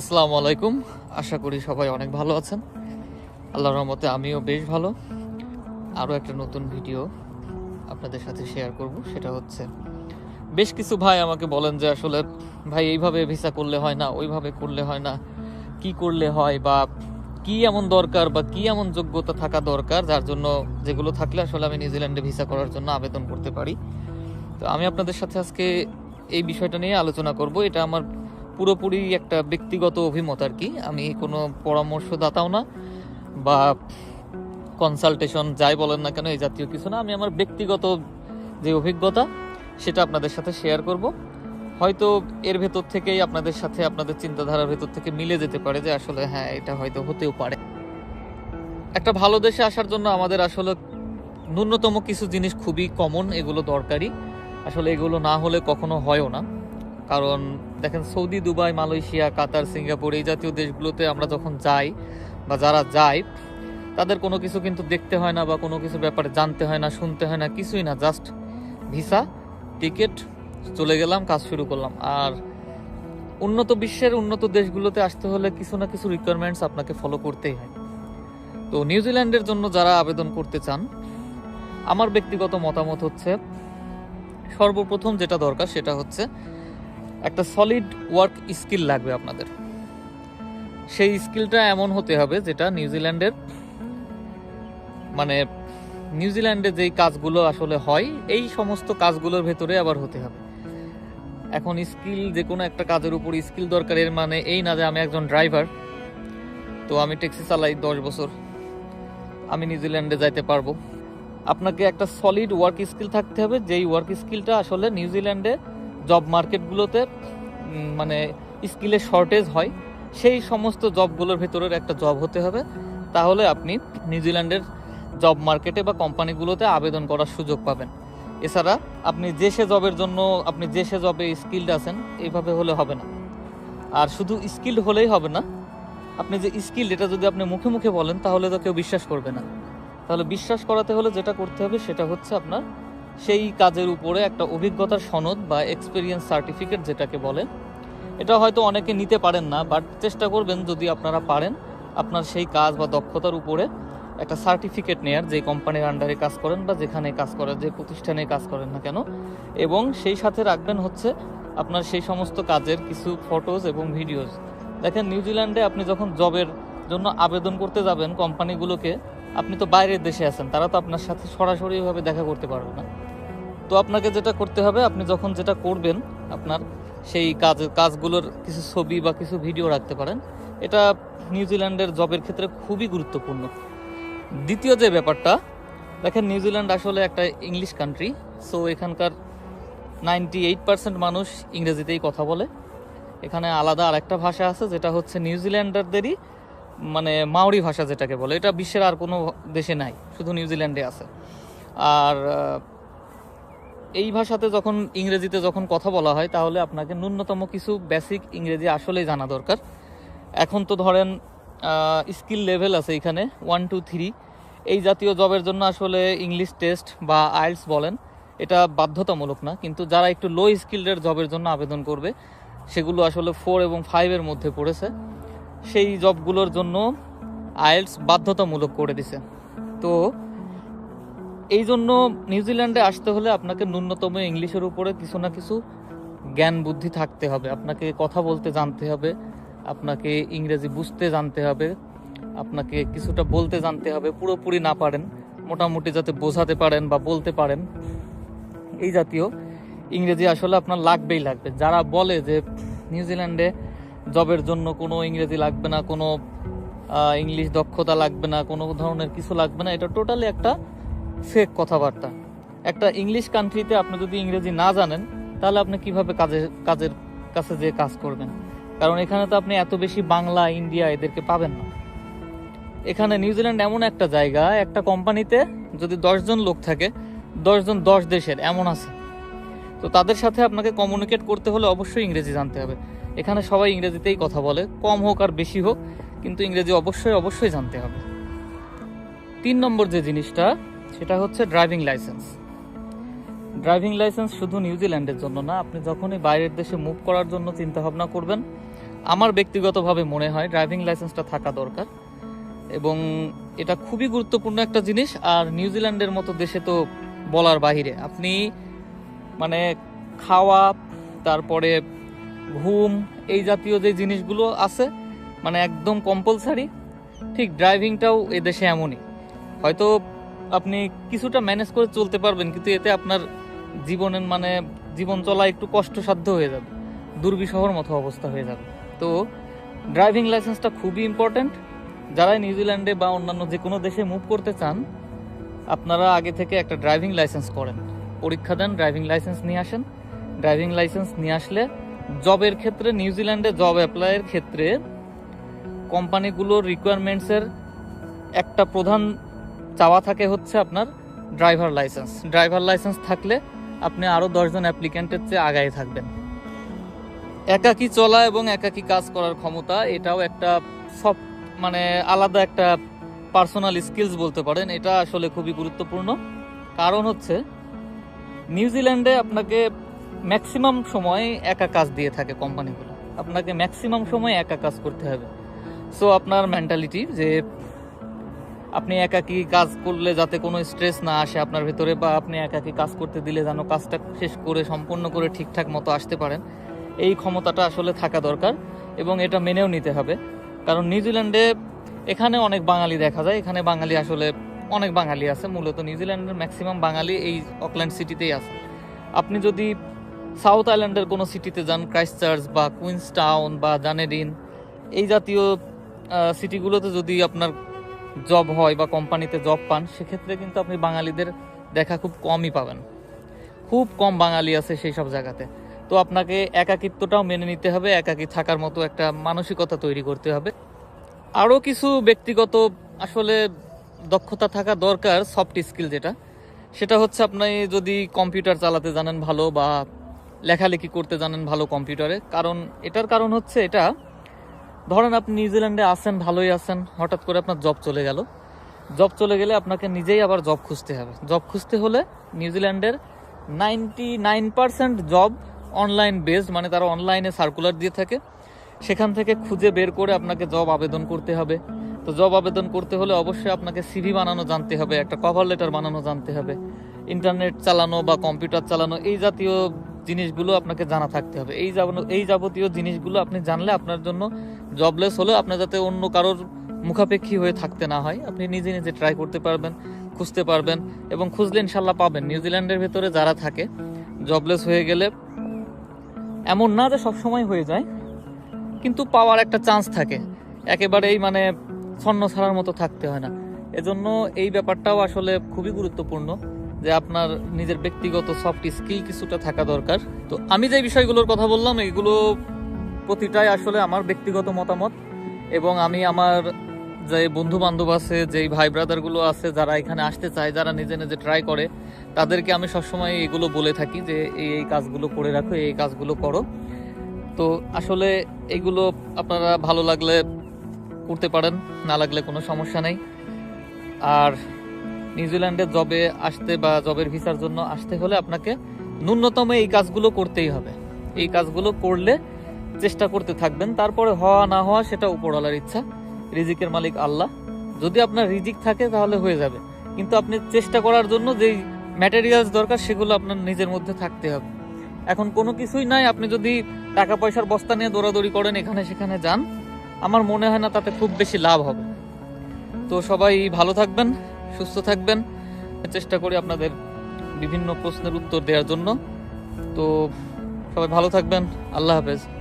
আসসালামু আলাইকুম। আশা করি সবাই অনেক ভালো আছেন। আল্লাহ রহমতে আমিও বেশ ভালো। আরও একটা নতুন ভিডিও আপনাদের সাথে শেয়ার করব, সেটা হচ্ছে, বেশ কিছু ভাই আমাকে বলেন যে আসলে, ভাই, এইভাবে ভিসা করলে হয় না, ওইভাবে করলে হয় না, কি করলে হয় বা কি এমন দরকার বা কি এমন যোগ্যতা থাকা দরকার যার জন্য যেগুলো থাকলে আসলে আমি নিউজিল্যান্ডে ভিসা করার জন্য আবেদন করতে পারি? তো আমি আপনাদের সাথে আজকে এই বিষয়টা নিয়ে আলোচনা করব। এটা আমার পুরোপুরি একটা ব্যক্তিগত অভিমত আর কি। আমি কোনো পরামর্শদাতাও না বা কনসালটেশন যাই বলেন না কেন, এই জাতীয় কিছু না। আমি আমার ব্যক্তিগত যে অভিজ্ঞতা, সেটা আপনাদের সাথে শেয়ার করব। হয়তো এর ভেতর থেকেই আপনাদের সাথে আপনাদের চিন্তাধারার ভেতর থেকে মিলে যেতে পারে যে আসলে হ্যাঁ এটা হয়তো হতেও পারে। একটা ভালো দেশে আসার জন্য আমাদের আসলে ন্যূনতম কিছু জিনিস খুবই কমন এগুলো দরকারি। আসলে এগুলো না হলে কখনো হয়ও না। কারণ দেখেন, Saudi, Dubai, Malaysia, Qatar, Singapore, এই জাতীয় দেশগুলোতে আমরা যখন যাই বা যারা যায়, তাদের কোনো কিছু কিন্তু দেখতে হয় না বা কোনো কিছু ব্যাপারে জানতে হয় না, শুনতে হয় না, কিছুই না জাস্ট ভিসা টিকিট চলে গেলাম, কাজ শুরু করলাম। আর উন্নত বিশ্বের উন্নত দেশগুলোতে আসতে হলে কিছু না কিছু রিকোয়ারমেন্টস আপনাকে ফলো করতেই হয়। তো নিউজিল্যান্ডের জন্য যারা আবেদন করতে চান, আমার ব্যক্তিগত মতামত হচ্ছে, সর্বপ্রথম যেটা দরকার সেটা হচ্ছে একটা সলিড ওয়ার্ক স্কিল লাগবে আপনাদের। সেই স্কিলটা এমন হতে হবে যেটা নিউজিল্যান্ডের মানে নিউজিল্যান্ডে যেই কাজগুলো আসলে হয়, এই সমস্ত কাজগুলোর ভেতরে আবার হতে হবে। এখন স্কিল যে কোনো একটা কাজের উপর স্কিল দরকার, এর মানে এই না যে আমি একজন ড্রাইভার তো আমি ট্যাক্সি চালাই দশ বছর, আমি নিউজিল্যান্ডে যাইতে পারব। আপনাকে একটা সলিড ওয়ার্ক স্কিল থাকতে হবে, যেই ওয়ার্ক স্কিলটা আসলে নিউজিল্যান্ডে জব মার্কেটগুলোতে মানে স্কিলের শর্টেজ হয়, সেই সমস্ত জবগুলোর ভেতরের একটা জব হতে হবে। তাহলে আপনি নিউজিল্যান্ডের জব মার্কেটে বা কোম্পানিগুলোতে আবেদন করার সুযোগ পাবেন। এছাড়া আপনি যে সে জবের জন্য, আপনি যে সে জবে স্কিল্ড আছেন, এইভাবে হলে হবে না। আর শুধু স্কিল্ড হলেই হবে না, আপনি যে স্কিল এটা যদি আপনি মুখে মুখে বলেন, তাহলে তো কেউ বিশ্বাস করবে না। তাহলে বিশ্বাস করাতে হলে যেটা করতে হবে, সেটা হচ্ছে আপনার সেই কাজের উপরে একটা অভিজ্ঞতার সনদ বা এক্সপিরিয়েন্স সার্টিফিকেট যেটাকে বলে এটা হয়তো অনেকে নিতে পারেন না বাট চেষ্টা করবেন যদি আপনারা পারেন, আপনার সেই কাজ বা দক্ষতার উপরে একটা সার্টিফিকেট নেয়ার, যে কোম্পানির আন্ডারে কাজ করেন বা যেখানে কাজ করেন, যে প্রতিষ্ঠানে কাজ করেন না কেন। এবং সেই সাথে রাখবেন হচ্ছে আপনার সেই সমস্ত কাজের কিছু ফটোজ এবং ভিডিওস দেখেন, নিউজিল্যান্ডে আপনি যখন জবের জন্য আবেদন করতে যাবেন কোম্পানিগুলোকে আপনি তো বাইরের দেশে আছেন, তারা তো আপনার সাথে সরাসরিভাবে দেখা করতে পারবে না। তো আপনাকে যেটা করতে হবে, আপনি যখন যেটা করবেন, আপনার সেই কাজ, কাজগুলোর কিছু ছবি বা কিছু ভিডিও রাখতে পারেন। এটা নিউজিল্যান্ডের জবের ক্ষেত্রে খুবই গুরুত্বপূর্ণ। দ্বিতীয় যে ব্যাপারটা, দেখেন নিউজিল্যান্ড আসলে একটা ইংলিশ কান্ট্রি সো এখানকার নাইনটি এইট পার্সেন্ট মানুষ ইংরেজিতেই কথা বলে। এখানে আলাদা আরেকটা ভাষা আছে, যেটা হচ্ছে নিউজিল্যান্ডারদেরই মানে মাওরি ভাষা যেটাকে বলে, এটা বিশ্বের আর কোনো দেশে নাই, শুধু নিউজিল্যান্ডে আছে। আর এই ভাষাতে যখন ইংরেজিতে যখন কথা বলা হয়, তাহলে আপনাকে ন্যূনতম কিছু বেসিক ইংরেজি আসলেই জানা দরকার। এখন তো ধরেন স্কিল লেভেল আছে এখানে ওয়ান টু থ্রি এই জাতীয় জবের জন্য আসলে ইংলিশ টেস্ট বা আইলস বলেন, এটা বাধ্যতামূলক না। কিন্তু যারা একটু লো স্কিল্ডের জবের জন্য আবেদন করবে, সেগুলো আসলে ফোর এবং ফাইভের মধ্যে পড়েছে। সেই জবগুলোর জন্য আইএলস বাধ্যতামূলক করে দিছে। তো এই জন্য নিউজিল্যান্ডে আসতে হলে আপনাকে ন্যূনতম ইংলিশের উপরে কিছু না কিছু জ্ঞান বুদ্ধি থাকতে হবে। আপনাকে কথা বলতে জানতে হবে, আপনাকে ইংরেজি বুঝতে জানতে হবে, আপনাকে কিছুটা বলতে জানতে হবে, পুরোপুরি না পারেন, মোটামুটি যাতে বোঝাতে পারেন বা বলতে পারেন। এই জাতীয় ইংরেজি আসলে আপনার লাগবেই লাগবে। যারা বলে যে নিউজিল্যান্ডে জবের জন্য কোনো ইংরেজি লাগবে না, কোনো ইংলিশ দক্ষতা লাগবে না, কোনো ধরনের কিছু লাগবে না। এটা টোটালি একটা ফেক কথাবার্তা। একটা ইংলিশ কান্ট্রিতে আপনি যদি ইংরেজি না জানেন, তাহলে আপনি কীভাবে কাজের কাজের কাছে যে কাজ করবেন? কারণ এখানে তো আপনি এত বেশি বাংলা, ইন্ডিয়া এদেরকে পাবেন না। এখানে নিউজিল্যান্ড এমন একটা জায়গা, একটা কোম্পানিতে যদি দশজন লোক থাকে দশজন দশ দেশের এমন আছে। তো তাদের সাথে আপনাকে কমিউনিকেট করতে হলে অবশ্যই ইংরেজি জানতে হবে। এখানে সবাই ইংরেজিতেই কথা বলে, কম হোক আর বেশি হোক, কিন্তু ইংরেজি অবশ্যই অবশ্যই জানতে হবে। তিন নম্বর যে জিনিসটা, সেটা হচ্ছে ড্রাইভিং লাইসেন্স। ড্রাইভিং লাইসেন্স শুধু নিউজিল্যান্ডের জন্য না, আপনি যখনই বাইরের দেশে মুভ করার জন্য চিন্তা ভাবনা করবেন, আমার ব্যক্তিগতভাবে মনে হয় ড্রাইভিং লাইসেন্সটা থাকা দরকার। এবং এটা খুবই গুরুত্বপূর্ণ একটা জিনিস, আর নিউজিল্যান্ডের মতো দেশে তো বলার বাহিরে, আপনি মানে খাওয়া, তারপরে ঘুম, এই জাতীয় যে জিনিসগুলো আছে মানে একদম কম্পালসারি ঠিক ড্রাইভিংটাও এদেশে এমনই। হয়তো আপনি কিছুটা ম্যানেজ করে চলতে পারবেন, কিন্তু এতে আপনার জীবনের মানে জীবন চলা একটু কষ্টসাধ্য হয়ে যাবে, দুর্বিষহর মতো অবস্থা হয়ে যাবে। তো ড্রাইভিং লাইসেন্সটা খুবই ইম্পর্ট্যান্ট যারা নিউজিল্যান্ডে বা অন্যান্য যে কোনো দেশে মুভ করতে চান, আপনারা আগে থেকে একটা ড্রাইভিং লাইসেন্স করেন। পরীক্ষা দেন ড্রাইভিং লাইসেন্স নিয়ে আসেন। ড্রাইভিং লাইসেন্স নিয়ে আসলে জবের ক্ষেত্রে নিউজিল্যান্ডে জব অ্যাপ্লাইয়ের ক্ষেত্রে কোম্পানিগুলোর রিকোয়ারমেন্টসের একটা প্রধান চাওয়া থাকে হচ্ছে আপনার ড্রাইভার লাইসেন্স ড্রাইভার লাইসেন্স থাকলে আপনি আরও দশজন অ্যাপ্লিক্যান্টের চেয়ে আগায় থাকবেন। একাকী চলা এবং একাকী কাজ করার ক্ষমতা, এটাও একটা সব মানে আলাদা একটা পার্সোনাল স্কিলস বলতে পারেন, এটা আসলে খুবই গুরুত্বপূর্ণ। কারণ হচ্ছে নিউজিল্যান্ডে আপনাকে ম্যাক্সিমাম সময় একা কাজ দিয়ে থাকে কোম্পানিগুলো। আপনাকে ম্যাক্সিমাম সময় একা কাজ করতে হবে। সো আপনার মেন্টালিটি যে আপনি একাকী কাজ করলে যাতে কোনো স্ট্রেস না আসে আপনার ভিতরে বা আপনি একাকী কাজ করতে দিলে যেন কাজটা শেষ করে, সম্পূর্ণ করে ঠিকঠাক মতো আসতে পারেন, এই ক্ষমতাটা আসলে থাকা দরকার এবং এটা মেনেও নিতে হবে। কারণ নিউজিল্যান্ডে এখানে অনেক বাঙালি দেখা যায়, এখানে বাঙালি আসলে অনেক বাঙালি আছে। মূলত নিউজিল্যান্ডের ম্যাক্সিমাম বাঙালি এই অকল্যান্ড সিটিতেই আছে। আপনি যদি সাউথ আইল্যান্ডের কোনো সিটিতে যান ক্রাইস্ট চার্চ বা কুইন্স টাউন বা জানেডিন এই জাতীয় সিটিগুলোতে যদি আপনার জব হয় বা কোম্পানিতে জব পান, সেক্ষেত্রে কিন্তু আপনি বাঙালিদের দেখা খুব কমই পাবেন। খুব কম বাঙালি আছে সেই সব জায়গাতে। তো আপনাকে একাকিত্বটাও মেনে নিতে হবে, একাকী থাকার মতো একটা মানসিকতা তৈরি করতে হবে। আরও কিছু ব্যক্তিগত আসলে দক্ষতা থাকা দরকার, সফট স্কিল যেটা। সেটা হচ্ছে আপনি যদি কম্পিউটার চালাতে জানেন ভালো বা লেখালেখি করতে জানেন ভালো কম্পিউটারে। কারণ এটার কারণ হচ্ছে এটা, ধরেন আপনি নিউজিল্যান্ডে আছেন, ভালোই আছেন, হঠাৎ করে আপনার জব চলে গেল। জব চলে গেলে আপনাকে নিজেই আবার জব খুঁজতে হবে। জব খুঁজতে হলে নিউজিল্যান্ডের ninety nine percent job online based মানে তারা অনলাইনে সার্কুলার দিয়ে থাকে। সেখান থেকে খুঁজে বের করে আপনাকে জব আবেদন করতে হবে। তো জব আবেদন করতে হলে অবশ্যই আপনাকে সিভি বানানো জানতে হবে, একটা কভার লেটার বানানো জানতে হবে। ইন্টারনেট চালানো বা কম্পিউটার চালানো, এই জাতীয় জিনিসগুলো আপনাকে জানা থাকতে হবে। এই যাব- এই যাবতীয় জিনিসগুলো আপনি জানলে আপনার জন্য জবলেস হলেও আপনার যাতে অন্য কারোর মুখাপেক্ষী হয়ে থাকতে না হয়, আপনি নিজে নিজে ট্রাই করতে পারবেন, খুঁজতে পারবেন এবং খুঁজলে ইনশাল্লাহ পাবেন। নিউজিল্যান্ডের ভেতরে যারা থাকে জবলেস হয়ে গেলে এমন না যে সবসময় হয়ে যায়, কিন্তু পাওয়ার একটা চান্স থাকে। একেবারেই মানে ছন্ন ছাড়ার মতো থাকতে হয় না। এজন্য এই ব্যাপারটাও আসলে খুবই গুরুত্বপূর্ণ। যে আপনার নিজের ব্যক্তিগত সফট স্কিল কিছুটা থাকা দরকার। তো আমি যে বিষয়গুলোর কথা বললাম, এগুলো প্রতিটাই আসলে আমার ব্যক্তিগত মতামত এবং আমি আমার যে বন্ধু বান্ধব আছে, যেই ভাই ব্রাদারগুলো আছে, যারা এখানে আসতে চায়, যারা নিজে নিজে ট্রাই করে, তাদেরকে আমি সবসময় এগুলো বলে থাকি যে, এই এই কাজগুলো করে রাখো এই কাজগুলো করো। তো আসলে এগুলো আপনারা ভালো লাগলে করতে পারেন, না লাগলে কোনো সমস্যা নেই। আর নিউজিল্যান্ডে জবে আসতে বা জবের ভিসার জন্য আসতে হলে আপনাকে ন্যূনতম এই কাজগুলো করতেই হবে। এই কাজগুলো করলে চেষ্টা করতে থাকবেন। তারপরে হওয়া না হওয়া সেটা উপরওয়ালার ইচ্ছা। রিজিকের মালিক আল্লাহ। যদি আপনার রিজিক থাকে তাহলে হয়ে যাবে। কিন্তু আপনি চেষ্টা করার জন্য যেই ম্যাটেরিয়ালস দরকার সেগুলো আপনার নিজের মধ্যে থাকতে হবে। এখন কোনো কিছুই নাই। আপনি যদি টাকা পয়সার বস্তা নিয়ে দৌড়াদৌড়ি করেন এখানে সেখানে যান, আমার মনে হয় না তাতে খুব বেশি লাভ হবে। তো সবাই ভালো থাকবেন। সুস্থ থাকবেন। চেষ্টা করি আপনাদের বিভিন্ন প্রশ্নের উত্তর দেওয়ার জন্য। তো সবাই ভালো থাকবেন। আল্লাহ হাফেজ।